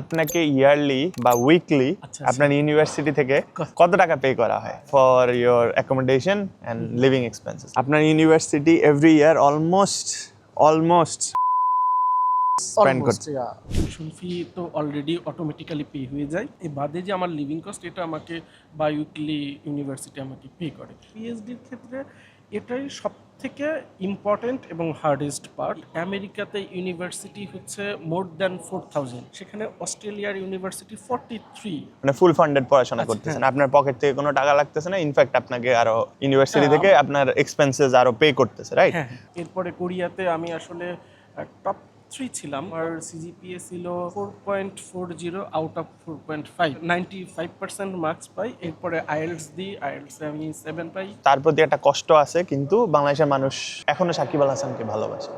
আপনাকে ইয়ারলি বা উইকলি আচ্ছা, আপনার ইউনিভার্সিটি থেকে কত? টাকা পে করা হয় for your accommodation and living expenses আপনার university every year almost almost spend করছে। টিউশন ফি তো অলরেডি অটোমেটিক্যালি পে হয়ে যায়। এই বাদে যে আমার লিভিং কস্ট এটা আমাকে বাই উইকলি ইউনিভার্সিটি আমাকে পে করে। পিএইচডির ক্ষেত্রে এটাই সব থেকে ইম্পর্টেন্ট এবং হার্ডেস্ট পার্ট আমেরিকাতে ইউনিভার্সিটি হচ্ছে মোর দ্যান ফোর থাউজেন্ড সেখানে অস্ট্রেলিয়ার ইউনিভার্সিটি ফর্টি থ্রি মানে ফুল ফান্ডেড পড়াশোনা আচ্ছা, করতেছেন। আপনার পকেট থেকে কোনো টাকা লাগতেছে না? ইনফ্যাক্ট আপনাকে আরও ইউনিভার্সিটি থেকে আপনার এক্সপেন্সেস আরও পে করতেছে রাইট হ্যাঁ হ্যাঁ। এরপরে কোরিয়াতে আমি আসলে টপ থ্রি ছিলাম। আর সিজিপিএ ছিল four point four zero out of four point five ninety five percent marks পাই এরপরে আইএলস দিই আইএলসে আমি সেভেন পাই। তার প্রতি একটা কষ্ট আছে কিন্তু বাংলাদেশের মানুষ এখনও সাকিব আল হাসানকে ভালোবাসে।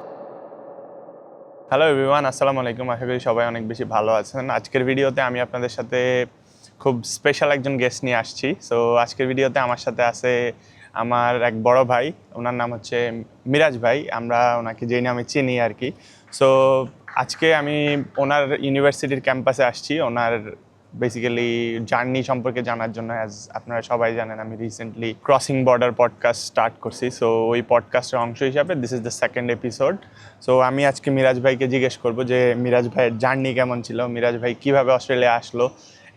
হ্যালো এভরিওয়ান আসসালামু আলাইকুম। আশা করি সবাই অনেক বেশি ভালো আছেন। আজকের ভিডিওতে আমি আপনাদের সাথে খুব স্পেশাল একজন গেস্ট নিয়ে আসছি। সো আজকের ভিডিওতে আমার সাথে আছে আমার এক বড় ভাই। ওনার নাম হচ্ছে মিরাজ ভাই। আমরা ওনাকে যেই নামে চিনি আর কি। সো আজকে আমি ওনার ইউনিভার্সিটির ক্যাম্পাসে আসছি। ওনার বেসিক্যালি জার্নি সম্পর্কে জানার জন্য অ্যাজ আপনারা সবাই জানেন, আমি recently crossing border podcast start করছি। সো ওই পডকাস্টের অংশ হিসাবে this is the second episode so আমি আজকে মিরাজ ভাইকে জিজ্ঞেস করব যে, মিরাজ ভাইয়ের জার্নি কেমন ছিল? মিরাজ ভাই কীভাবে অস্ট্রেলিয়া আসলো?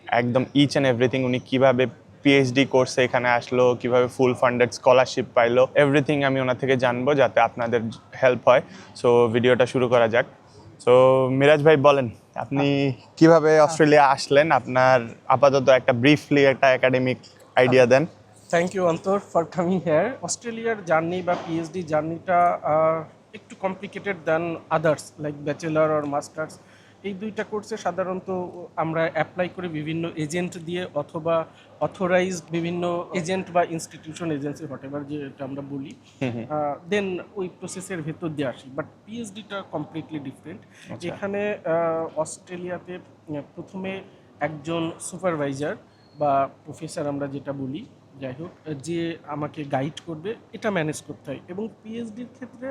একদম ইচ অ্যান্ড এভরিথিং উনি কীভাবে পিএইচডি কোর্সে এখানে আসলো কীভাবে ফুল ফান্ডেড স্কলারশিপ পাইলো এভরিথিং আমি ওনার থেকে জানব যাতে আপনাদের হেল্প হয়। সো ভিডিওটা শুরু করা যাক। সো মিরাজ ভাই বলেন আপনি কীভাবে অস্ট্রেলিয়া আসলেন? আপনার আপাতত একটা ব্রিফলি একটা academic idea then. Thank you Antor for coming here অস্ট্রেলিয়ার জার্নি বা পিএইচডি জার্নিটা একটু complicated than others like bachelor or masters এই দুইটা কোর্সে সাধারণত আমরা অ্যাপ্লাই করে বিভিন্ন এজেন্ট দিয়ে অথবা অথরাইজড বিভিন্ন এজেন্ট বা ইনস্টিটিউশন এজেন্সি হোয়াট এভার যেটা আমরা বলি। দেন ওই প্রসেসের ভেতর দিয়ে আসি। বাট পিএইচডিটা কমপ্লিটলি ডিফারেন্ট এখানে আহ, অস্ট্রেলিয়াতে প্রথমে একজন সুপারভাইজার বা প্রফেসর আমরা যেটা বলি যাই হোক যে আমাকে গাইড করবে এটা ম্যানেজ করতে হয়। এবং পিএইচডির ক্ষেত্রে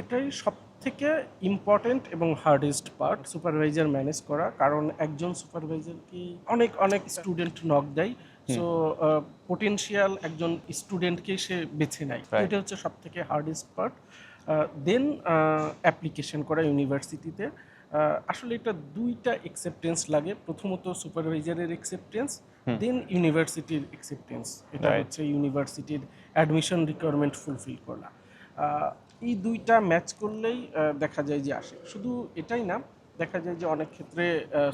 এটাই সব থেকে ইম্পর্টেন্ট এবং হার্ডেস্ট পার্ট সুপারভাইজার ম্যানেজ করা কারণ একজন সুপারভাইজারকে অনেক অনেক স্টুডেন্ট নক দেয়। সো পোটেনশিয়াল একজন স্টুডেন্টকে সে বেছে নেয়। এটা হচ্ছে সব থেকে হার্ডেস্ট পার্ট দেন অ্যাপ্লিকেশন করা ইউনিভার্সিটিতে আসলে এটা দুইটা একসেপ্টেন্স লাগে। প্রথমত সুপারভাইজারের একসেপ্টেন্স দেন ইউনিভার্সিটির একসেপ্টেন্স এটা হচ্ছে ইউনিভার্সিটির অ্যাডমিশন রিকোয়ারমেন্ট ফুলফিল করা। এই দুইটা ম্যাচ করলেই দেখা যায় যে আসে। শুধু এটাই না দেখা যায় যে অনেক ক্ষেত্রে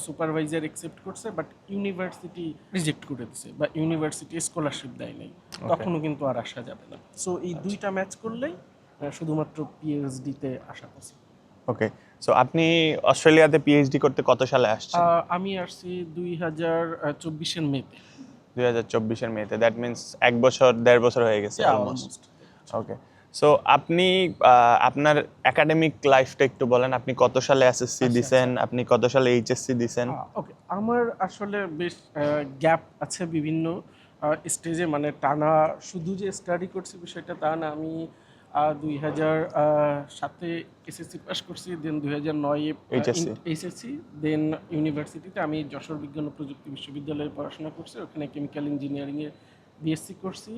সুপারভাইজার একসেপ্ট করছে বাট ইউনিভার্সিটি রিজেক্ট করে দিছে বা ইউনিভার্সিটি স্কলারশিপ দেয় নাই। তখনও কিন্তু আর আসা যাবে না। সো এই দুইটা ম্যাচ করলেই শুধুমাত্র পিএইচডিতে আসা পসিবল ওকে সো আপনি অস্ট্রেলিয়াতে পিএইচডি করতে কত সালে আসছেন? আমি আসছি দুই হাজার চব্বিশের মেতে। দুই হাজার চব্বিশের মেতে। দ্যাট মিনস এক বছর দেড় বছর হয়ে গেছে অলমোস্ট ওকে সো আপনি আপনার একাডেমিক লাইফটা একটু বলেন। আপনি কত সালে এসএসসি দিছেন? আপনি কত সালে এইচএসসি দিছেন? ওকে আমার আসলে বেশ গ্যাপ আছে বিভিন্ন স্টেজে মানে টানা শুধু যে স্টাডি করছি বিষয়টা তা না। আমি দুই হাজার সাতে এসএসসি পাস করছি দেন দুই হাজার নয়ে এইচএসসি দেন ইউনিভার্সিটিতে আমি যশোর বিজ্ঞান ও প্রযুক্তি বিশ্ববিদ্যালয়ে পড়াশোনা করছি। ওখানে কেমিক্যাল ইঞ্জিনিয়ারিংয়ে বিএসসি করছি।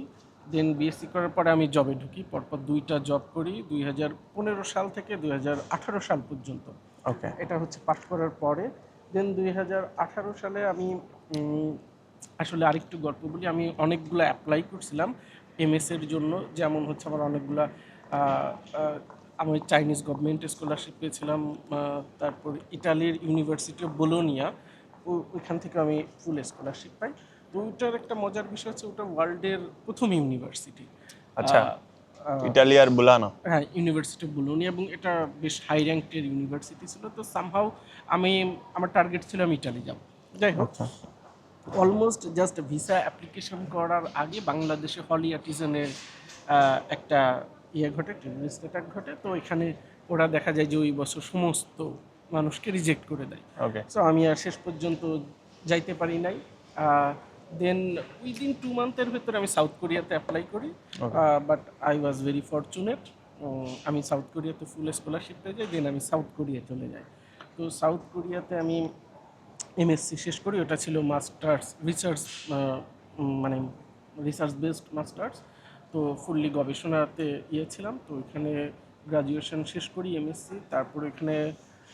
দেন বিএসসি করার পরে আমি জবে ঢুকি পরপর দুইটা জব করি দুই হাজার পনেরো সাল থেকে দুই হাজার আঠারো সাল পর্যন্ত। ওকে এটা হচ্ছে পাস করার পরে। দেন দুই হাজার আঠারো সালে আমি আসলে আরেকটু গল্প বলি। আমি অনেকগুলো অ্যাপ্লাই করছিলাম এমএস এর জন্য। যেমন হচ্ছে আমার অনেকগুলা আমি চাইনিজ গভর্নমেন্ট স্কলারশিপ পেয়েছিলাম তারপর ইটালির ইউনিভার্সিটি অফ বোলোনিয়া ওইখান থেকে আমি ফুল স্কলারশিপ পাই। ওইটার একটা মজার বিষয় হচ্ছে ওটা ওয়ার্ল্ডের প্রথম ইউনিভার্সিটি। আচ্ছা ইটালিয়ার বুলানো। হ্যাঁ ইউনিভার্সিটি বুলুনি এবং এটা বেশ হাই র্যাঙ্কের ইউনিভার্সিটি ছিল। তো সামহাও আমি আমার টার্গেট ছিল আমি ইটালি যাব। যাই হোক অলমোস্ট জাস্ট ভিসা অ্যাপ্লিকেশন করার আগে বাংলাদেশে হলি আর্টিজানের একটা ইয়ে ঘটে টেররিস্ট অ্যাটাক ঘটে। তো এখানে ওরা দেখা যায় যে ওই বছর সমস্ত মানুষকে রিজেক্ট করে দেয়। ওকে সো আমি আর শেষ পর্যন্ত যাইতে পারি নাই। দেন উইদিন টু মান্থের ভেতরে আমি সাউথ কোরিয়াতে অ্যাপ্লাই করি। But I was very fortunate আমি সাউথ কোরিয়াতে ফুল স্কলারশিপ পেয়ে যাই দেন আমি সাউথ কোরিয়া চলে যাই। তো সাউথ কোরিয়াতে আমি এমএসসি শেষ করি ওটা ছিল মাস্টার্স রিসার্চ মানে রিসার্চ বেসড মাস্টার্স তো ফুললি গবেষণাতে ইয়েছিলাম তো এখানে গ্রাজুয়েশন শেষ করি এমএসসি তারপর এখানে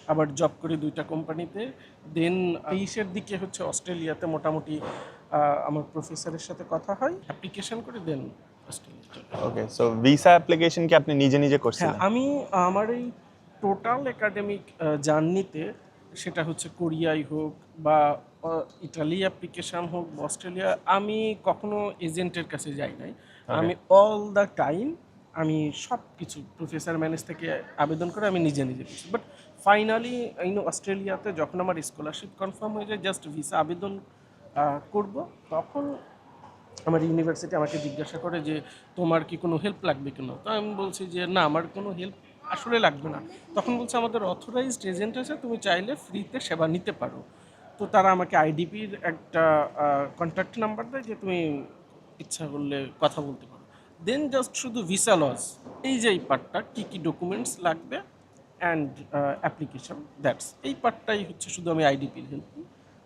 আবার জব করি দুইটা কোম্পানিতে দেন তেইশের দিকে হচ্ছে অস্ট্রেলিয়াতে মোটামুটি আমার প্রফেসরের সাথে কথা হয়। অ্যাপ্লিকেশন করে দেন। ওকে সো ভিসা অ্যাপ্লিকেশন কি আপনি নিজে নিজে হ্যাঁ করছিলেন আমি আমার এই টোটাল একাডেমিক জার্নিতে সেটা হচ্ছে কোরিয়াই হোক বা ইটালি অ্যাপ্লিকেশন হোক বা অস্ট্রেলিয়া আমি কখনো এজেন্টের কাছে যাই নাই। আমি অল দ্য টাইম আমি সব কিছু প্রফেসর ম্যানেজ থেকে আবেদন করে আমি নিজে নিজে করছি। বাট ফাইনালি ইন অস্ট্রেলিয়াতে যখন আমার স্কলারশিপ কনফার্ম হয়ে যায় জাস্ট ভিসা আবেদন করব। তখন আমার ইউনিভার্সিটি আমাকে জিজ্ঞাসা করে যে, তোমার কি কোনো হেল্প লাগবে কিনা? তো আমি বলছি যে, না, আমার কোনো হেল্প আসলে লাগবে না। তখন বলছে, আমাদের অথরাইজড এজেন্ট আছে, তুমি চাইলে ফ্রিতে সেবা নিতে পারো। তো তারা আমাকে আইডিপির একটা কন্ট্যাক্ট নাম্বার দেয় যে, তুমি ইচ্ছা করলে কথা বলতে পারো। দেন জাস্ট শুধু ভিসা লস এই যে এই পার্টটা কী কী ডকুমেন্টস লাগবে অ্যান্ড অ্যাপ্লিকেশন দ্যাটস এই পার্টটাই হচ্ছে শুধু আমি আইডিপির হেল্প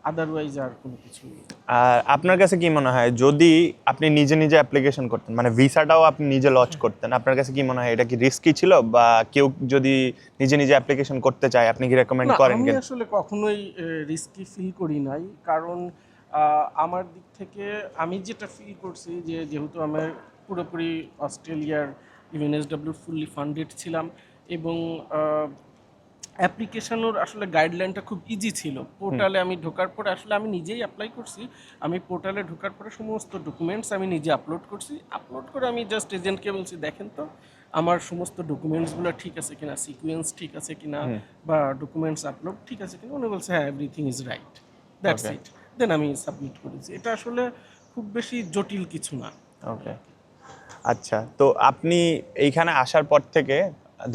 আদারওয়াইজ আর কোনো কিছু আর আপনার কাছে কি মনে হয় যদি আপনি নিজে নিজে অ্যাপ্লিকেশন করতেন মানে ভিসাটাও আপনি নিজে লঞ্চ করতেন আপনার কাছে কি মনে হয় এটা কি রিস্কি ছিল বা কেউ যদি নিজে নিজে অ্যাপ্লিকেশন করতে চায় আপনি কি রেকমেন্ড করেন আমি আসলে কখনোই রিস্কি ফিল করি নাই। কারণ আমার দিক থেকে আমি যেটা ফিল করছি যে যেহেতু আমার পুরোপুরি অস্ট্রেলিয়ার ইউএনএসডব্লিউ ফুললি ফান্ডেড ছিলাম এবং অ্যাপ্লিকেশনের আসলে গাইডলাইনটা খুব ইজি ছিল। পোর্টালে আমি ঢোকার পরে আসলে আমি নিজেই অ্যাপ্লাই করছি। আমি পোর্টালে ঢোকার পরে সমস্ত ডকুমেন্টস আমি নিজে আপলোড করছি। আপলোড করে আমি জাস্ট এজেন্টকে বলছি দেখেন তো আমার সমস্ত ডকুমেন্টসগুলো ঠিক আছে কিনা সিকুয়েন্স ঠিক আছে কিনা বা ডকুমেন্টস আপলোড ঠিক আছে কিনা? উনি বলছে হ্যাঁ everything is right that's. It then আমি সাবমিট করেছি। এটা আসলে খুব বেশি জটিল কিছু না। ওকে আচ্ছা তো আপনি এইখানে আসার পর থেকে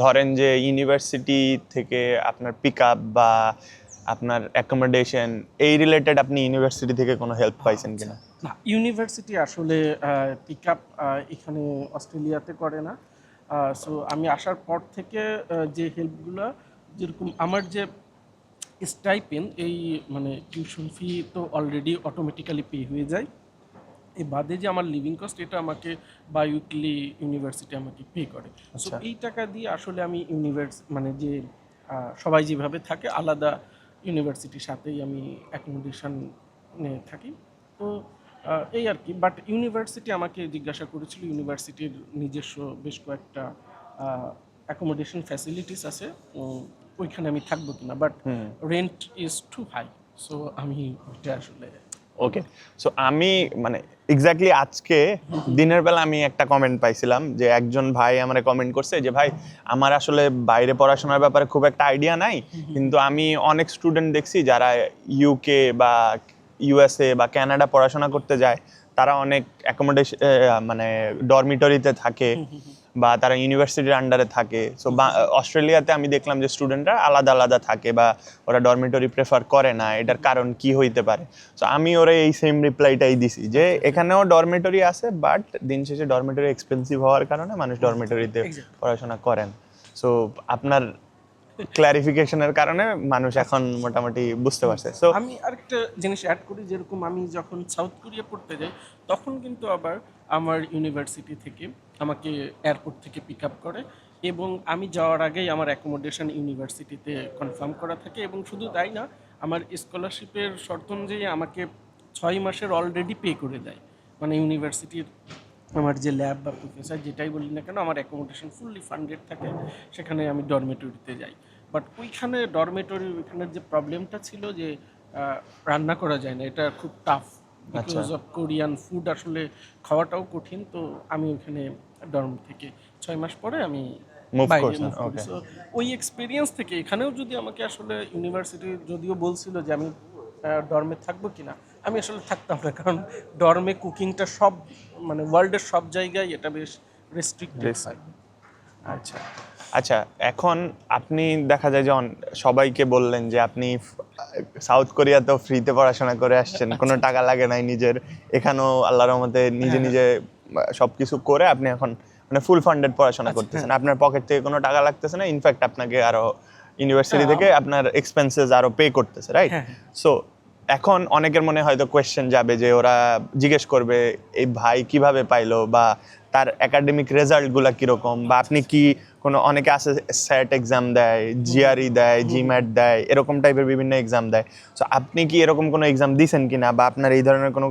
ধরেন যে ইউনিভার্সিটি থেকে আপনার পিক আপ বা আপনার অ্যাকোমোডেশন এই রিলেটেড আপনি ইউনিভার্সিটি থেকে কোনো হেল্প পাইছেন কিনা? না ইউনিভার্সিটি আসলে পিক আপ এখানে অস্ট্রেলিয়াতে করে না। সো আমি আসার পর থেকে যে হেল্পগুলো যেরকম আমার যে স্টাইপেন এই মানে টিউশন ফি তো অলরেডি অটোমেটিক্যালি পে হয়ে যায়। এই বাদে যে আমার লিভিং কস্ট এটা আমাকে বাই উইকলি ইউনিভার্সিটি আমাকে পে করে। সো আচ্ছা। এই টাকা দিয়ে আসলে আমি ইউনিভার্স মানে যে সবাই যেভাবে থাকে আলাদা ইউনিভার্সিটির সাথেই আমি অ্যাকোমোডেশন থাকি। তো এই আর কি। বাট ইউনিভার্সিটি আমাকে জিজ্ঞাসা করেছিল ইউনিভার্সিটির নিজস্ব বেশ কয়েকটা অ্যাকোমোডেশন ফ্যাসিলিটিস আছে। ওইখানে আমি থাকব কিনা? But rent is too high so আমি ওইটা আসলে ওকে সো আমি মানে এক্স্যাক্টলি আজকে দিনের বেলা আমি একটা কমেন্ট পাইছিলাম যে একজন ভাই আমারে কমেন্ট করছে যে, ভাই, আমার আসলে বাইরে পড়াশোনার ব্যাপারে খুব একটা আইডিয়া নাই, কিন্তু আমি অনেক স্টুডেন্ট দেখছি যারা ইউকে বা ইউএসএ বা কানাডা পড়াশোনা করতে যায়, তারা অনেক অ্যাকোমোডেশন মানে ডরমিটরিতে থাকে। বা তারা ইউনিভার্সিটির আন্ডারে থাকে। সো অস্ট্রেলিয়াতে আমি দেখলাম যে স্টুডেন্টরা আলাদা আলাদা থাকে বা ওরা ডরমিটরি প্রেফার করে না এটার কারণ কি হইতে পারে? সো আমি ওরা এই সেম রিপ্লাইটাই দিছি যে এখানেও ডরমিটরি আছে বাট দিন শেষে ডরমিটরি এক্সপেন্সিভ হওয়ার কারণে মানুষ ডরমিটরিতে পড়াশোনা করেন সো আপনার ক্লারিফিকেশনের কারণে মানুষ এখন মোটামুটি বুঝতে পারছে। সো আমি আরেকটা জিনিস অ্যাড করি, যেরকম আমি যখন সাউথ কোরিয়া পড়তে যাই, তখন কিন্তু আবার আমার ইউনিভার্সিটি থেকে আমাকে এয়ারপোর্ট থেকে পিক আপ করে এবং আমি যাওয়ার আগেই আমার অ্যাকোমোডেশন ইউনিভার্সিটিতে কনফার্ম করা থাকে এবং শুধু তাই না, আমার স্কলারশিপের শর্ত অনুযায়ী আমাকে ছয় মাসের অলরেডি পে করে দেয়। মানে ইউনিভার্সিটির আমার যে ল্যাব বা প্রফেসর যেটাই বলি না কেন আমার অ্যাকোমোডেশন ফুললি ফান্ডেড থাকে সেখানে আমি ডরমেটরিতে যাই। বাট ওইখানে ডরমেটরি ওইখানের যে প্রবলেমটা ছিল যে রান্না করা যায় না এটা খুব tough because of Korean food আসলে খাওয়াটাও কঠিন তো আমি ওইখানে ডর্ম থেকে ছয় মাস পরে আমি ওই এক্সপিরিয়েন্স থেকে এখানেও যদি আমাকে আসলে ইউনিভার্সিটি যদিও বলছিল যে আমি ডর্মে থাকব কিনা আমি আসলে থাকতাম না কারণ ডর্মে কুকিংটা সব মানে ওয়ার্ল্ডের সব জায়গায় এটা বেশ রেস্ট্রিক্টেড Rest- আচ্ছা। আচ্ছা এখন আপনি দেখা যায় যে সবাইকে বললেন যে আপনি সাউথ কোরিয়াতেও ফ্রিতে পড়াশোনা করে আসছেন কোনো টাকা লাগে নাই নিজের এখানেও আল্লাহর রহমতে নিজে নিজে সব কিছু করে আপনি এখন মানে ফুল ফান্ডেড পড়াশোনা করতেছেন। আপনার পকেট থেকে কোনো টাকা লাগতেছে না ইনফ্যাক্ট আপনাকে আরও ইউনিভার্সিটি থেকে আপনার এক্সপেন্সেস আরও পে করতেছে রাইট হ্যাঁ, সো এখন অনেকের মনে হয়তো কোয়েশ্চেন যাবে যে ওরা জিজ্ঞেস করবে এই ভাই কীভাবে পাইলো বা তার একাডেমিক রেজাল্টগুলো কীরকম বা আপনি কি কোনো অনেকে আছে স্যাট এক্সাম দেয় জিআরই দেয় জিম্যাট দেয় এরকম টাইপের বিভিন্ন এক্সাম দেয়। সো আপনি কি এরকম কোনো এক্সাম দিয়েছেন কিনা বা আপনার এই ধরনের কোনো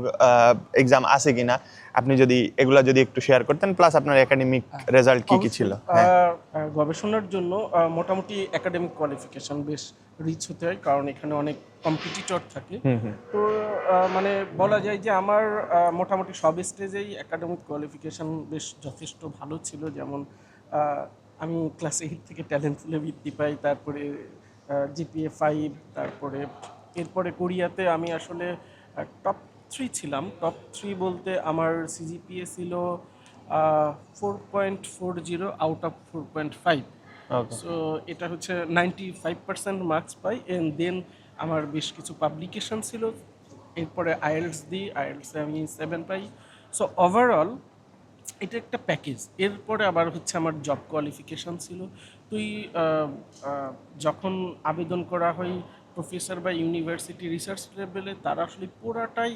এক্সাম আছে কিনা? আপনি যদি এগুলা যদি একটু শেয়ার করতেন প্লাস আপনার একাডেমিক রেজাল্ট কি কি ছিল? হ্যাঁ। গবেষণার জন্য মোটামুটি একাডেমিক কোয়ালিফিকেশন বেশ রিচ হতে হয় কারণ এখানে অনেক কম্পিটিটর থাকে। তো মানে বলা যায় যে আমার মোটামুটি সব স্টেজেই একাডেমিক কোয়ালিফিকেশন বেশ যথেষ্ট ভালো ছিল। যেমন আমি ক্লাস এইট থেকে ট্যালেন্ট ফুলে বৃত্তি পাই তারপরে জিপিএ ফাইভ তারপরে এরপরে কোরিয়াতে আমি আসলে টপ থ্রি ছিলাম। টপ থ্রি বলতে আমার সিজিপিএ ছিল four point four zero out of four point five so এটা হচ্ছে নাইনটি ফাইভ পার্সেন্ট মার্কস পাই এন্ড দেন আমার বেশ কিছু পাবলিকেশন ছিল। এরপরে আইএলস দিই আইএলসে আমি সেভেন পাই। সো ওভারঅল এটা একটা প্যাকেজ এরপরে আবার হচ্ছে আমার জব কোয়ালিফিকেশন ছিল। তুই যখন আবেদন করা হয় প্রফেসর বা ইউনিভার্সিটি রিসার্চ লেভেলে তারা আসলে পুরাটাই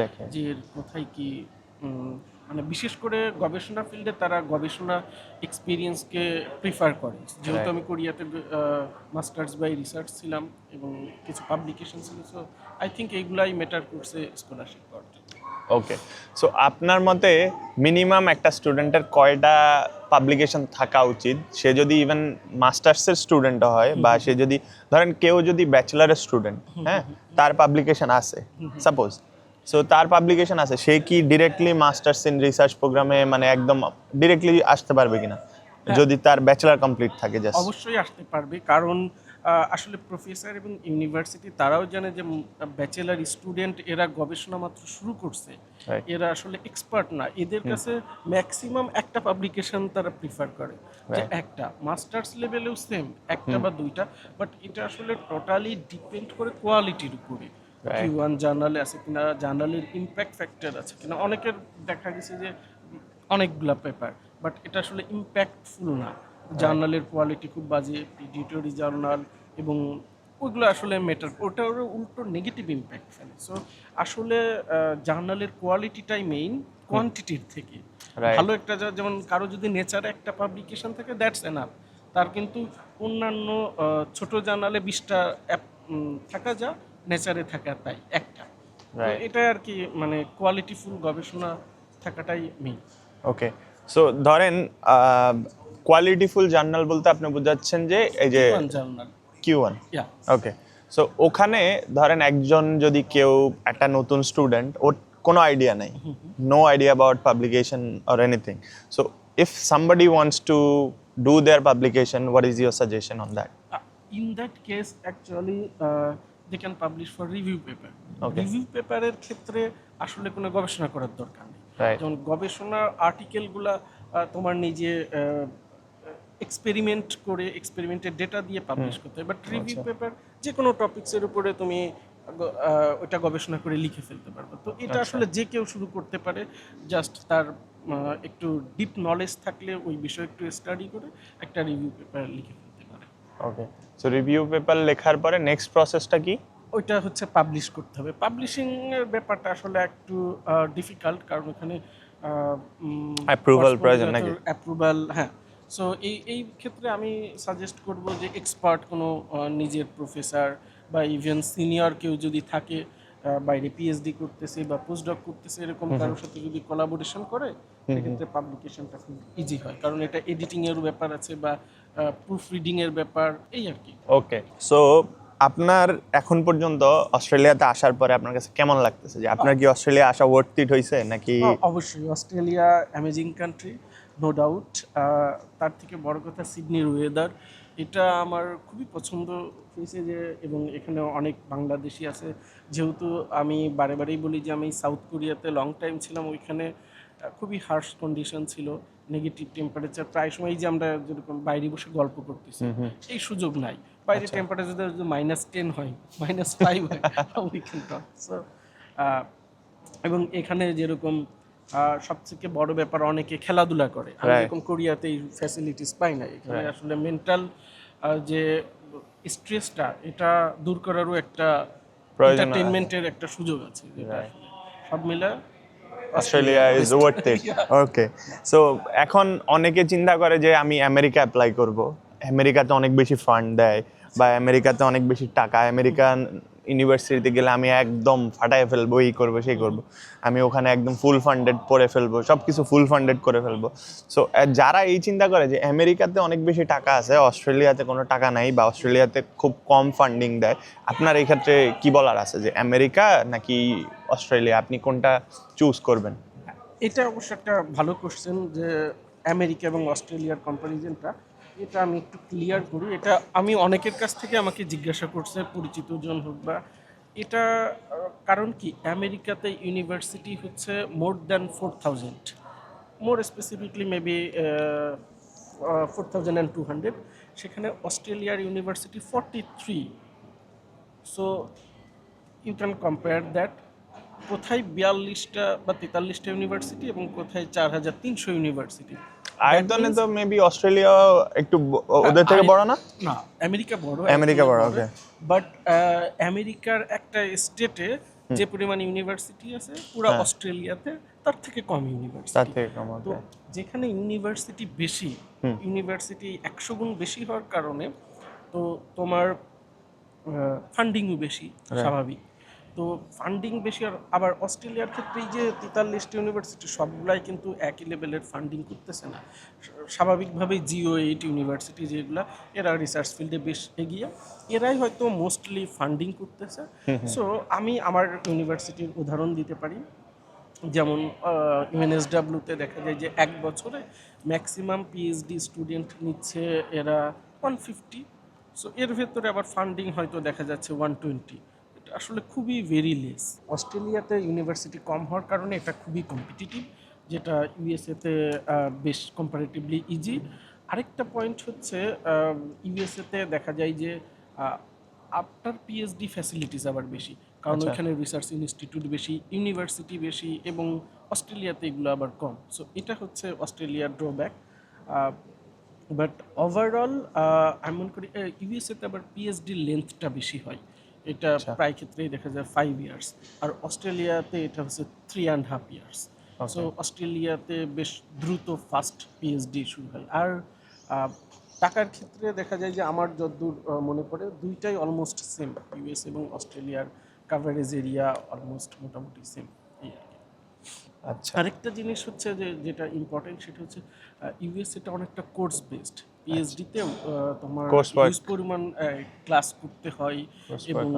দেখে যে এর কোথায় কি মানে বিশেষ করে গবেষণা ফিল্ডে তারা গবেষণা এক্সপিরিয়েন্সকে প্রিফার করে। যেহেতু আমি কোরিয়াতে মাস্টার্স বাই রিসার্চ ছিলাম এবং কিছু পাবলিকেশন ছিল সো আই থিঙ্ক এইগুলাই মেটার করছে স্কলারশিপ পাওয়ার ওকে সো আপনার মতে মিনিমাম একটা স্টুডেন্টের কয়টা পাবলিকেশন থাকা উচিত। সে যদি ইভেন মাস্টার্সের স্টুডেন্টও হয় বা সে যদি ধরেন কেউ যদি ব্যাচেলারের স্টুডেন্ট হ্যাঁ তার পাবলিকেশন আছে সাপোজ সো তার পাবলিকেশন আছে সে কি ডিরেক্টলি মাস্টার্স ইন রিসার্চ প্রোগ্রামে মানে একদম ডিরেক্টলি আসতে পারবে কিনা? যদি তার ব্যাচেলার কমপ্লিট থাকে জাস্ট অবশ্যই আসতে পারবে কারণ আসলে প্রফেসর এবং ইউনিভার্সিটি তারাও জানে যে ব্যাচেলার স্টুডেন্ট এরা গবেষণা মাত্র শুরু করছে। এরা আসলে এক্সপার্ট না। এদের কাছে ম্যাক্সিমাম একটা পাবলিকেশন তারা প্রিফার করে। যে একটা। মাস্টার্স লেভেলেও সেম একটা বা দুইটা। বাট এটা আসলে টোটালি ডিপেন্ড করে কোয়ালিটির উপরে। ওয়ান জার্নালে আছে কিনা জার্নালের ইম্প্যাক্ট ফ্যাক্টর আছে কিনা। অনেকের দেখা গেছে যে অনেকগুলা পেপার বাট এটা আসলে ইম্প্যাক্টফুল না। জার্নালের কোয়ালিটি খুব বাজে এডিটরি জার্নাল এবং ওইগুলো আসলে মেটার ওটা ওর উল্টো নেগেটিভ ইম্প্যাক্ট ফেলে। সো আসলে জার্নালের কোয়ালিটিটাই মেইন কোয়ান্টিটির থেকে। ভালো একটা যা- যেমন কারও যদি নেচারে একটা পাবলিকেশন থাকে দ্যাটস এনাফ তার কিন্তু অন্যান্য ছোট জার্নালে বিশটা অ্যাপ থাকা যা নেচারে থাকা তাই একটা। এটা আর কি মানে কোয়ালিটিফুল গবেষণা থাকাটাই মেইন ওকে সো ধরেন কোয়ালিটিফুল জার্নাল বলতে আপনি বোঝাচ্ছেন যে এই যে কিউ ওয়ান ওকে সো ওখানে ধরেন একজন যদি কেউ একটা নতুন স্টুডেন্ট ওর কোনো আইডিয়া নেই। No idea about publication or anything so if somebody wants to do their publication what is your suggestion on that in that case actually they can publish for review paper Okay. Review পেপারের ক্ষেত্রে আসলে কোনো গবেষণা করার দরকার নেই। যেমন গবেষণার আর্টিকেলগুলা তোমার নিজে এক্সপেরিমেন্ট করে এক্সপেরিমেন্টের ডেটা দিয়ে পাবলিশ করতে হয়। But review. পেপার যে কোনো টপিক্সের উপরে তুমি ওটা গবেষণা করে লিখে ফেলতে পারবে। তো এটা আচ্ছা। আসলে যে কেউ শুরু করতে পারে জাস্ট তার একটু ডিপ নলেজ থাকলে ওই বিষয়ে একটু স্টাডি করে একটা রিভিউ পেপার লিখে ফেলতে পারে। ওকে সো রিভিউ পেপার লেখার পরে নেক্সট প্রসেসটা কি? ওইটা হচ্ছে পাবলিশ করতে হবে। পাবলিশিং এর ব্যাপারটা আসলে একটু ডিফিকাল্ট কারণ ওখানে Approval প্রয়োজন নাকি? অ্যাপ্রুভাল হ্যাঁ। সো এই এই ক্ষেত্রে আমি সাজেস্ট করব যে এক্সপার্ট কোনো নিজের প্রফেসর বা ইভেন সিনিয়র কেউ যদি থাকে বাইরে পিএইচডি করতেছে বা পোস্টডক করতেছে এরকম কারোর সাথে যদি কোলাবোরেশন করে সেক্ষেত্রে পাবলিকেশনটা খুব ইজি হয়। কারণ এটা এডিটিং এর ব্যাপার আছে বা প্রুফ রিডিং এর ব্যাপার এই আর কি। ওকে সো আপনার এখন পর্যন্ত অস্ট্রেলিয়াতে আসার পরে আপনার কাছে কেমন লাগতেছে? যে আপনার কি অস্ট্রেলিয়া আসা ওয়ার্থ ইট হয়েছে নাকি অবশ্যই। Australia amazing country no doubt তার থেকে বড় কথা সিডনির ওয়েদার এটা আমার খুবই পছন্দ হয়েছে যে এবং এখানে অনেক বাংলাদেশি আছে। যেহেতু আমি বারে বারেই বলি যে আমি সাউথ কোরিয়াতে লং টাইম ছিলাম ওইখানে খুবই হার্শ কন্ডিশন ছিল নেগেটিভ টেম্পারেচার প্রায় সময় যে আমরা যেরকম বাইরে বসে গল্প করতেছি এই সুযোগ নাই। বাইরে টেম্পারেচার যদি মাইনাস টেন হয় মাইনাস ফাইভ হয় উই ক্যান টক সো এবং এখানে যেরকম সবথেকে বড় ব্যাপার অনেকে খেলাধুলা করে. যেরকম কোরিয়াতে এই ফ্যাসিলিটিস পাই না এখানে আসলে মেন্টাল যে স্ট্রেসটা এটা দূর করারও একটা এন্টারটেইনমেন্টের একটা সুযোগ আছে। যেটা সব মিলে Australia is worth it okay so এখন অনেকে চিন্তা করে যে আমি আমেরিকা অ্যাপ্লাই করব। আমেরিকাতে অনেক বেশি ফান্ড দেয় বা আমেরিকাতে অনেক বেশি টাকা। আমেরিকান ইউনিভার্সিটিতে গেলে আমি একদম ফাটায় ফেলব এই করব, সেই করব। আমি ওখানে একদম ফুল ফান্ডেড করে ফেলব সব কিছু ফুল ফান্ডেড করে ফেলব। সো যারা এই চিন্তা করে যে আমেরিকাতে অনেক বেশি টাকা আছে, অস্ট্রেলিয়াতে কোনো টাকা নাই বা অস্ট্রেলিয়াতে খুব কম ফান্ডিং দেয়, আপনার এই ক্ষেত্রে কি বলার আছে যে আমেরিকা নাকি অস্ট্রেলিয়া? আপনি কোনটা চুজ করবেন? এটা অবশ্য একটা ভালো কোশ্চেন যে আমেরিকা এবং অস্ট্রেলিয়ার কম্পারিজনটা এটা আমি একটু ক্লিয়ার করি। এটা আমি অনেকের কাছ থেকে আমাকে জিজ্ঞাসা করছে, পরিচিত জন হোক বা এটা, কারণ কি আমেরিকাতে ইউনিভার্সিটি হচ্ছে more than four thousand more specifically maybe four thousand and two hundred সেখানে অস্ট্রেলিয়ার university forty three so you can compare that কোথায় বিয়াল্লিশটা বা তেতাল্লিশটা ইউনিভার্সিটি এবং কোথায় চার হাজার তিনশো ইউনিভার্সিটি আয়তনে তো মেবি অস্ট্রেলিয়া একটু ওদের থেকে বড় না? না আমেরিকা বড় আমেরিকা বড়, okay. বাট আমেরিকার একটা স্টেটে যে পরিমাণ ইউনিভার্সিটি আছে পুরো হ্যাঁ। অস্ট্রেলিয়াতে তার থেকে কম তার ইউনিভার্সিটি থেকে কম তো যেখানে ইউনিভার্সিটি বেশি ইউনিভার্সিটি একশো গুণ বেশি হওয়ার কারণে তো তোমার ফান্ডিংও বেশি স্বাভাবিক। তো ফান্ডিং বেশি আর আবার অস্ট্রেলিয়ার ক্ষেত্রে এই যে তেতাল্লিশটা ইউনিভার্সিটি সবগুলাই কিন্তু একই লেভেলের ফান্ডিং করতেছে না। স্বা- স্বাভাবিকভাবেই জিও এইট ইউনিভার্সিটি যেগুলো এরা রিসার্চ ফিল্ডে বেশ এগিয়ে। এরাই হয়তো মোস্টলি ফান্ডিং করতেছে। সো আমি আমার ইউনিভার্সিটির উদাহরণ দিতে পারি। যেমন ইউএনএসডাব্লিউতে দেখা যায় যে এক বছরে ম্যাক্সিমাম পিএইচডি স্টুডেন্ট নিচ্ছে এরা ওয়ান ফিফটি সো এর ভেতরে আবার ফান্ডিং হয়তো দেখা যাচ্ছে ওয়ান টোয়েন্টি আসলে খুবই ভেরি লেস অস্ট্রেলিয়াতে ইউনিভার্সিটি কম হওয়ার কারণে এটা খুবই কম্পিটিটিভ যেটা ইউএসএতে বেশ কম্পারেটিভলি ইজি আরেকটা পয়েন্ট হচ্ছে ইউএসএতে দেখা যায় যে আফটার পিএইচডি ফ্যাসিলিটিস আবার বেশি। কারণ আচ্ছা। ওইখানে রিসার্চ ইনস্টিটিউট বেশি ইউনিভার্সিটি বেশি এবং অস্ট্রেলিয়াতে এগুলো আবার কম। সো এটা হচ্ছে অস্ট্রেলিয়ার ড্রব্যাক বাট ওভারঅল আমি মনে করি ইউএসএতে আবার পিএইচডি লেন্থটা বেশি হয়। এটা আচ্ছা। প্রায় ক্ষেত্রেই দেখা যায় ফাইভ ইয়ার্স আর অস্ট্রেলিয়াতে এটা হচ্ছে three and half years so অস্ট্রেলিয়াতে বেশ দ্রুত ফাস্ট পিএইচডি শুরু হয়। আর টাকার ক্ষেত্রে দেখা যায় যে আমার যতদূর মনে পড়ে দুইটাই অলমোস্ট সেম ইউএস এবং অস্ট্রেলিয়ার কাভারেজ এরিয়া অলমোস্ট মোটামুটি সেম এই আর কি। আচ্ছা। আরেকটা জিনিস হচ্ছে যে যেটা ইম্পর্টেন্ট সেটা হচ্ছে ইউএস এটা অনেকটা কোর্স বেসড পিএইচডিতে তোমার. হিউজ পরিমাণ ক্লাস করতে হয় এবং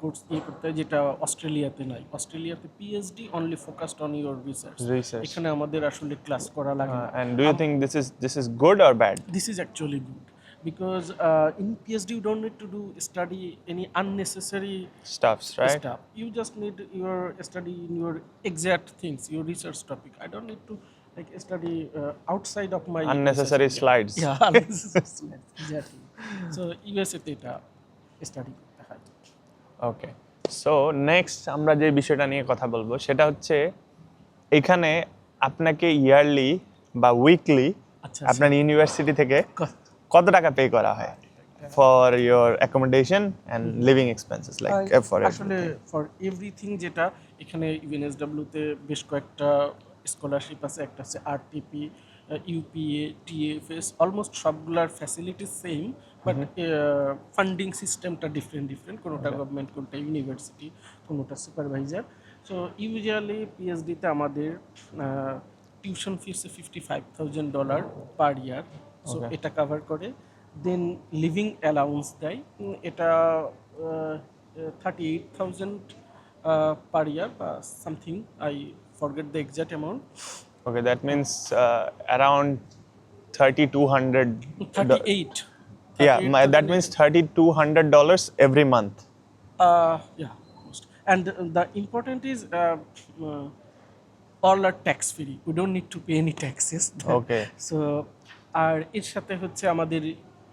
কোর্স ইয়ে করতে হয় যেটা অস্ট্রেলিয়াতে নাই অস্ট্রেলিয়াতে PhD only focused on your research research এখানে আমাদের আসলে ক্লাস করা লাগে না and do you think this is this is good or bad this is actually good because uh, in PhD you don't need to do study any unnecessary stuffs right stuff. You just need your study in your exact things, your research topic. I don't need to like study uh, outside of my unnecessary slides. Yeah, unnecessary slides. Exactly. So USA করতে হয় ওকে so next আমরা যে বিষয়টা নিয়ে কথা বলব সেটা হচ্ছে এখানে আপনাকে ইয়ারলি বা উইকলি আচ্ছা আপনার ইউনিভার্সিটি থেকে কত? টাকা পে করা হয় for your accommodation and living expenses like for আসলে ফর এভরিথিং যেটা এখানে ইউএনএসডব্লিউতে বেশ কয়েকটা স্কলারশিপ আছে একটা আছে আরটিপি ইউপিএ টিএফএস অলমোস্ট সবগুলার ফ্যাসিলিটিস সেম বাট ফান্ডিং সিস্টেমটা ডিফারেন্ট ডিফারেন্ট কোনোটা গভর্নমেন্ট কোনোটা ইউনিভার্সিটি কোনোটা সুপারভাইজার সো ইউজুয়ালি পিএইচডিতে আমাদের tuition fees fifty five thousand dollar per year so এটা কাভার করে। দেন লিভিং অ্যালাউন্স দেয়। এটা thirty eight thousand per year বা something I exact amount okay that means around thirty two hundred thirty eight yeah my, that means 3200 dollars every month Uh, yeah, almost. And uh, the important is uh, uh, all are tax free. We don't need to pay any taxes. Okay. So আর এর সাথে হচ্ছে আমাদের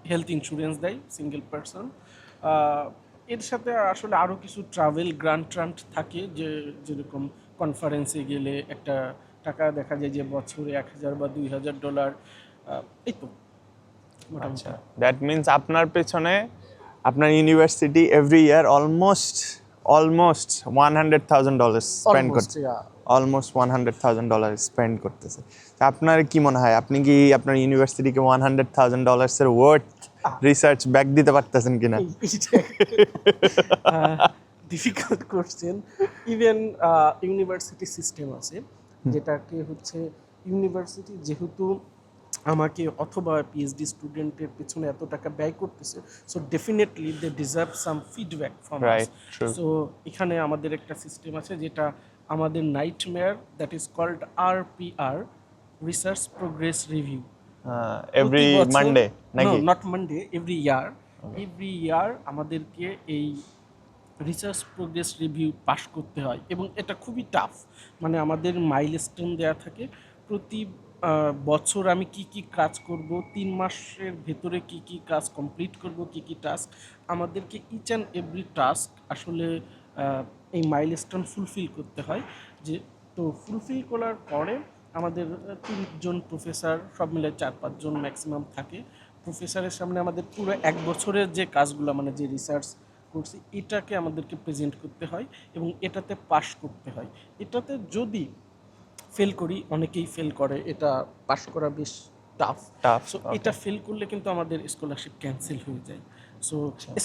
health insurance দেয় single person এর সাথে আসলে আরও কিছু ট্রাভেল গ্রান্ট ট্রান্ট থাকে যে যেরকম কনফারেন্সে গেলে একটা টাকা দেখা যায় যে বছরে এক হাজার বা দুই হাজার ডলার এই তো আচ্ছা দ্যাট মিনস আপনার পেছনে আপনার university every year almost almost one hundred thousand dollar spend yeah. Almost one hundred thousand dollar spend করতেছে। আপনার কি মনে হয় আপনি কি আপনার ইউনিভার্সিটিকে ওয়ান হান্ড্রেড থাউজেন্ড ডলার্সের ওয়ার্ড রিসার্চ ব্যাক দিতে পারতেছেন কিনা? Difficult question even university system আছে যেটাকে হচ্ছে ইউনিভার্সিটি যেহেতু আমাকে অথবা পিএইচডি স্টুডেন্টের পেছনে এত টাকা ব্যয় করতেছে so definitely they deserve some feedback from so এখানে আমাদের একটা সিস্টেম আছে যেটা আমাদের nightmare that is called R P R research progress review every Monday নাকি? Not Monday every year every year আমাদেরকে এই রিসার্চ প্রোগ্রেস রিভিউ পাশ করতে হয় এবং এটা খুবই টাফ মানে আমাদের মাইলস্টোন দেওয়া থাকে, প্রতি বছর আমি কি কি কাজ করব, তিন মাসের ভেতরে কি কি কাজ কমপ্লিট করব, কি কি টাস্ক আমাদেরকে ইচ অ্যান্ড এভরি টাস্ক আসলে এই মাইলস্টোন ফুলফিল করতে হয়। যে, তো ফুলফিল করার পরে আমাদের তিনজন প্রফেসর সব মিলে চার, পাঁচজন ম্যাক্সিমাম থাকে। প্রফেসরের সামনে আমাদের পুরো এক বছরের যে কাজগুলো মানে যে রিসার্চ করছি এটাকে আমাদেরকে প্রেজেন্ট করতে হয় এবং এটাতে পাশ করতে হয়। এটাতে যদি ফেল করি অনেকেই ফেল করে এটা পাশ করা বেশ টাফ Tough, সো এটা ফেল করলে কিন্তু আমাদের স্কলারশিপ ক্যান্সেল হয়ে যায়। সো।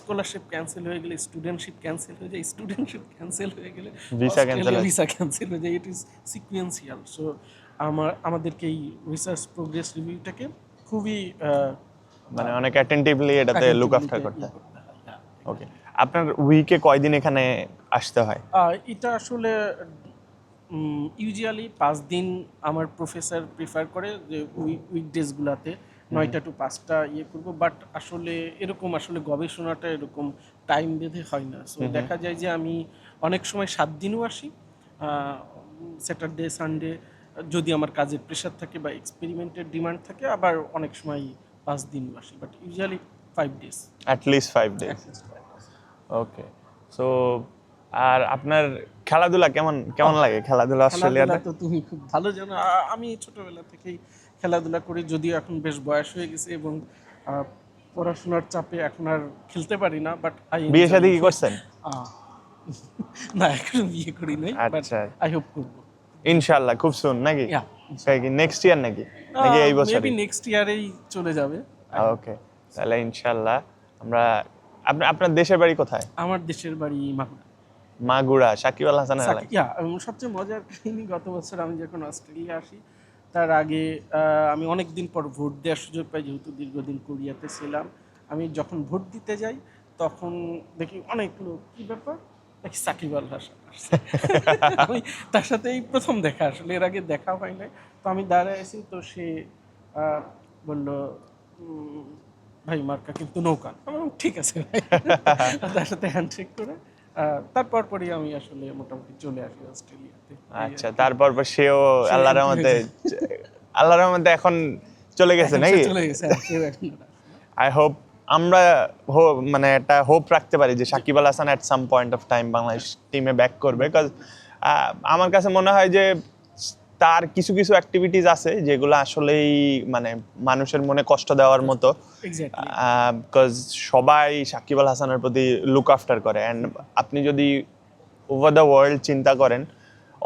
স্কলারশিপ ক্যান্সেল হয়ে গেলে স্টুডেন্টশিপ ক্যান্সেল হয়ে যায় স্টুডেন্টশিপ ক্যান্সেল হয়ে গেলে cancel হয়। ভিসা ক্যান্সেল হয়ে যায়। ইট ইজ সিকুয়েন্সিয়াল সো আমার আমাদেরকে এই রিসার্চ প্রোগ্রেস রিভিউটাকে খুবই মানে অনেক অ্যাটেন্টিভলি এটাতে লুক আফটার করতে হ্যাঁ। ওকে আপনার উইকে কয়দিন এখানে আসতে হয়? এটা আসলে ইউজুয়ালি পাঁচ দিন আমার প্রফেসর প্রিফার করে যে উইকডেজগুলোতে নয়টা টু পাঁচটা ইয়ে করব। বাট আসলে এরকম আসলে গবেষণাটা এরকম টাইম বেঁধে হয় না। সো দেখা যায় যে আমি অনেক সময় সাত দিনও আসি। স্যাটারডে সানডে যদি আমার কাজের প্রেশার থাকে বা এক্সপেরিমেন্টের ডিমান্ড থাকে আবার অনেক সময় পাঁচ দিনও আসি। But usually five days at least five days okay so আর আপনার খেলাধুলা কেমন কেমন লাগে খেলাধুলা অস্ট্রেলিয়াতে? তো তুমি খুব ভালো জানো। আমি ছোটবেলা থেকেই খেলাধুলা করি যদিও এখন বেশ বয়স হয়ে গেছে এবং পড়াশোনার চাপে এখন আর খেলতে পারি না বাট বিয়ে শাদী কি করছেন? না এখন বিয়ে করি নাই আচ্ছা। আই হোপ করব। ইনশাআল্লাহ খুব সুন নাকি? ইয়া কি নেক্সট ইয়ার নাকি? নাকি এই বছর মেবি নেক্সট ইয়ারেই চলে যাবে। ওকে তাহলে ইনশাআল্লাহ আমরা আপনি আপনার দেশের বাড়ি কোথায়? আমার দেশের বাড়ি মাগুরা। মাগুরা সাকিব আল হাসান সবচেয়ে মজার কাহিনী গত বছর আমি যখন অস্ট্রেলিয়া আসি তার আগে আমি অনেক দিন পর ভোট দেওয়ার সুযোগ পাই যেহেতু দীর্ঘদিন কোরিয়াতে ছিলাম। আমি যখন ভোট দিতে যাই তখন দেখি অনেক লোক কি ব্যাপার? দেখি সাকিব আল হাসান আসছে। আমি তার সাথে এই প্রথম দেখা আসলে এর আগে দেখা হয় নাই। তো আমি দাঁড়ায় আছি তো সে বলল ভাই মার্কা কিন্তু নৌকা। ঠিক আছে ভাই। তার সাথে হ্যান্ডশেক করে তারপর পরই আমি আসলে মোটামুটি চলে আসি অস্ট্রেলিয়াতে। আচ্ছা তারপর পর সেও আল্লাহর রহমতে আল্লাহর রহমতে এখন চলে গেছে নাকি? চলে গেছে। আই হোপ আমরা মানে একটা হোপ রাখতে পারি যে Shakib Al Hasan at some point of time Bangladesh টিমে ব্যাক করবে বিকজ আমার কাছে মনে হয় যে তার কিছু কিছু অ্যাক্টিভিটিস আছে যেগুলো আসলেই মানে মানুষের মনে কষ্ট দেওয়ার মতো। বিকজ সবাই সাকিব আল হাসানের প্রতি লুক আফটার করে। অ্যান্ড আপনি যদি ওভার দ্য ওয়ার্ল্ড চিন্তা করেন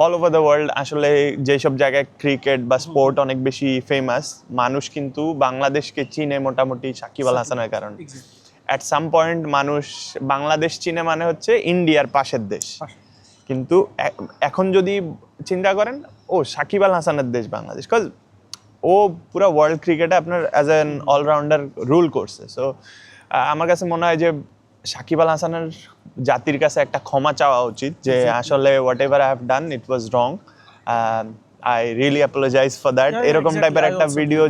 অল ওভার দ্য ওয়ার্ল্ড আসলে যেসব জায়গায় ক্রিকেট বা স্পোর্ট অনেক বেশি ফেমাস মানুষ কিন্তু বাংলাদেশকে চিনে মোটামুটি সাকিব আল হাসানের কারণে। অ্যাট সাম পয়েন্ট মানুষ বাংলাদেশ চিনে মানে হচ্ছে ইন্ডিয়ার পাশের দেশ। কিন্তু এখন যদি চিন্তা করেন ও সাকিব আল হাসানের দেশ বাংলাদেশ। কজ ও পুরো ওয়ার্ল্ড ক্রিকেটে আপনার অ্যাজ এন অলরাউন্ডার রুল করছে। সো আমার কাছে মনে হয় যে সাকিব আল হাসানের জাতির কাছে একটা ক্ষমা চাওয়া উচিত যে আসলে whatever I have done it was wrong I really apologize for that এরকম টাইপের একটা ভিডিও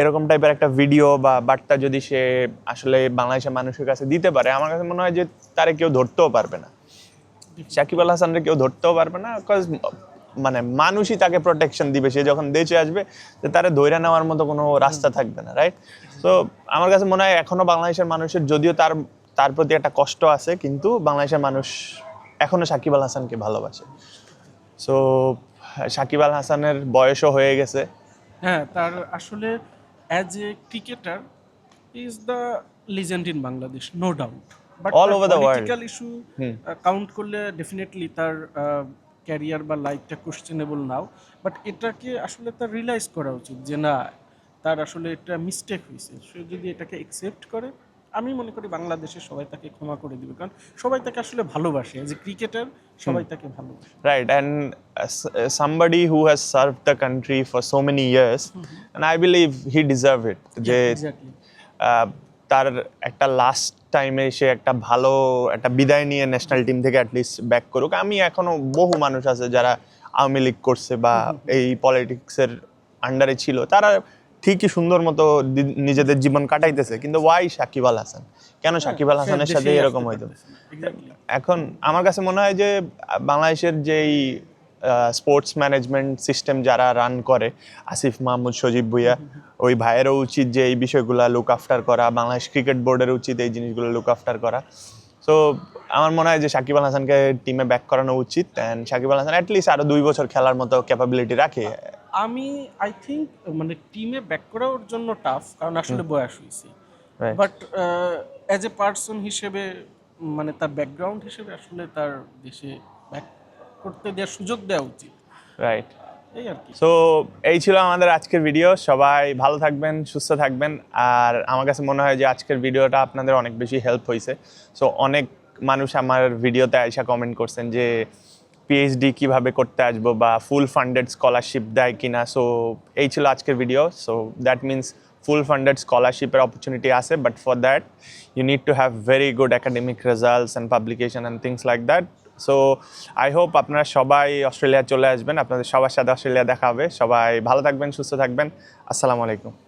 এরকম টাইপের একটা ভিডিও বা বার্তা যদি সে আসলে বাংলাদেশের মানুষের কাছে দিতে পারে আমার কাছে মনে হয় যে তারে কেউ ধরতেও পারবে না। সাকিব আল হাসানরে কেউ ধরতেও পারবে না বিকজ মানে মানুষই তাকে প্রোটেকশন দিবে। সে যখন দেশে আসবে যে তারে ধৈর্য নেওয়ার মতো কোনো রাস্তা থাকবে না রাইট তো আমার কাছে মনে হয় এখনও বাংলাদেশের মানুষের যদিও তার তার প্রতি একটা কষ্ট আছে কিন্তু বাংলাদেশের মানুষ এখনও সাকিব আল হাসানকে ভালোবাসে। সো সাকিব আল হাসানের বয়সও হয়ে গেছে। হ্যাঁ তার আসলে as a cricketer is the legend in Bangladesh no doubt but All over the world. Issue count করলে ডেফিনেটলি তার ক্যারিয়ার বা লাইফটা কোশ্চেনেবল নাও বাট এটাকে আসলে তার রিয়েলাইজ করা উচিত যে না তার আসলে এটা মিস্টেক হয়েছে। সে যদি এটাকে একসেপ্ট করে আমি মনে করি বাংলাদেশে সবাই তাকে ক্ষমা করে দিবে। কারণ সবাই তাকে আসলে ভালোবাসে যে ক্রিকেটার সবাই তাকে ভালোবাসে। Right and somebody uh, who has served the country for so many years and i believe he deserve it যে আহ, তার একটা লাস্ট টাইমে সে একটা ভালো একটা বিদায় নিয়ে ন্যাশনাল টিম থেকে অ্যাটলিস্ট ব্যাক করুক। আমি এখনও বহু মানুষ আছে যারা আওয়ামী লীগ করছে বা এই পলিটিক্সের আন্ডারে ছিল। তারা ঠিকই সুন্দর মতো নিজেদের জীবন কাটাইতেছে কিন্তু ওয়াই সাকিব আল হাসান? কেন সাকিব আল হাসানের সাথে এরকম হইতো? এখন আমার কাছে মনে হয় যে বাংলাদেশের যেই স্পোর্টস ম্যানেজমেন্ট সিস্টেম যারা রান করে আসিফ মাহমুদ সজীব ভুইয়া ওই ভাইয়েরও উচিত যে এই বিষয়গুলো লুক আফটার করা বাংলাদেশ ক্রিকেট বোর্ডের উচিত এই জিনিসগুলো লুক আফটার করা। সো আমার মনে হয় যে সাকিব আল হাসানকে টিমে ব্যাক করানো উচিত and Shakib Al Hasan at least আরও দুই বছর খেলার মতো ক্যাপাবিলিটি রাখে। আমি আই থিঙ্ক মানে টিমে ব্যাক করা ওর জন্য টাফ কারণ আসলে বয়স হয়েছে। বাট অ্যাজ এ পার্সন হিসেবে মানে তার ব্যাকগ্রাউন্ড হিসেবে আসলে তার দেশে ব্যাক করতে দেওয়ার সুযোগ দেওয়া উচিত। রাইট সো এই ছিল আমাদের আজকের ভিডিও সবাই ভালো থাকবেন সুস্থ থাকবেন। আর আমার কাছে মনে হয় যে আজকের ভিডিওটা আপনাদের অনেক বেশি হেল্প হয়েছে। সো অনেক মানুষ আমার ভিডিওতে আইসা কমেন্ট করছেন যে পিএইচডি কীভাবে করতে আসব বা ফুল ফান্ডেড স্কলারশিপ দেয় কিনা। সো এই ছিল আজকের video so that means full funded স্কলারশিপের অপরচুনিটি আছে। But for that you need to have very good academic results and publication and things like that so I hope আপনারা সবাই অস্ট্রেলিয়া চলে আসবেন। আপনাদের সবার সাথে অস্ট্রেলিয়া দেখা হবে। সবাই ভালো থাকবেন, সুস্থ থাকবেন। আসসালামু আলাইকুম।